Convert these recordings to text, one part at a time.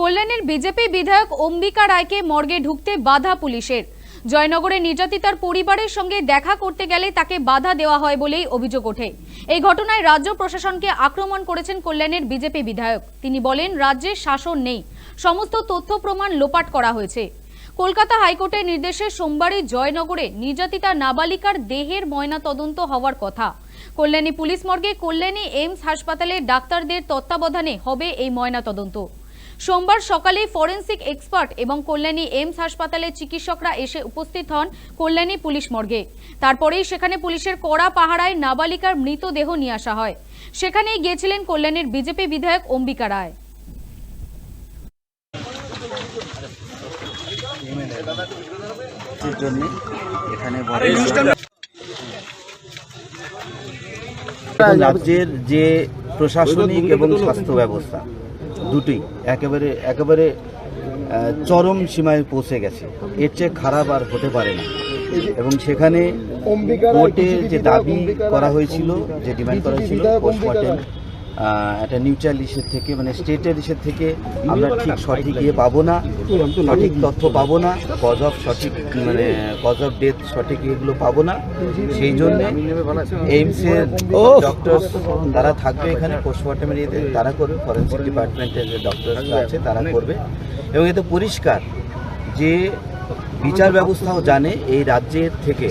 কল্যাণের বিজেপি বিধায়ক অম্বিকা রায়কে মর্গে ঢুকতে বাধা পুলিশের। জয়নগরে নির্যাতিতার পরিবারের সঙ্গে দেখা করতে গেলে তাকে বাধা দেওয়া হয় বলেই অভিযোগ ওঠে। এই ঘটনায় রাজ্য প্রশাসনকে আক্রমণ করেছেন কল্যাণের বিজেপি বিধায়ক। তিনি বলেন, রাজ্যে শাসন নেই, সমস্ত তথ্য প্রমাণ লোপাট করা হয়েছে। কলকাতা হাইকোর্টের নির্দেশে সোমবারই জয়নগরে নির্যাতিতা নাবালিকার দেহের ময়না তদন্ত হওয়ার কথা। কল্যাণী পুলিশ মর্গে কল্যাণী এইমস হাসপাতালে ডাক্তারদের তত্ত্বাবধানে হবে এই ময়না তদন্ত সোমবার সকালে ফরেন্সিক এক্সপার্ট এবং কল্যাণী এইমস হাসপাতালের চিকিৎসকরা এসে উপস্থিত হন কল্যাণী পুলিশ মর্গে। তারপরেই সেখানে পুলিশের কড়া পাহারায় নাবালিকার মৃতদেহ নিয়ে আসা হয়। সেখানেই গিয়েছিলেন কল্যাণীর বিজেপি বিধায়ক অম্বিকা রায়। রাজ্যের যে প্রশাসনিক এবং স্বাস্থ্য ব্যবস্থা দুটোই। একেবারে একেবারে চরম সীমায় পৌঁছে গেছে। এর চেয়ে খারাপ আর হতে পারে না। এবং সেখানে কোর্টে যে দাবি করা হয়েছিল যে ডিমান্ড করা হয়েছিল পোস্টমর্টেম একটা নিউট্রাল ইস্যুর থেকে মানে স্টেটের ইস্যুর থেকে আমরা ঠিক সঠিক ইয়ে পাবো না সঠিক তথ্য পাবো না কজ অফ সঠিক মানে কজ অফ ডেথ সঠিক এগুলো পাবো না। সেই জন্য এইমসের ডক্টর তারা থাকবে এখানে পোস্টমর্টমের ইয়েতে তারা করবে ফরেন্সিক ডিপার্টমেন্টের যে ডক্টররা আছে তারা করবে। এবং এতে পরিষ্কার যে বিচার ব্যবস্থাও জানে এই রাজ্যের থেকে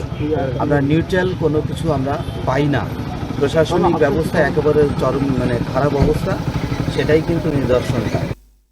আমরা নিউট্রাল কোনো কিছু আমরা পাই না। প্রশাসনিক ব্যবস্থা একেবারে চরম মানে খারাপ অবস্থা সেটাই কিন্তু নিদর্শন।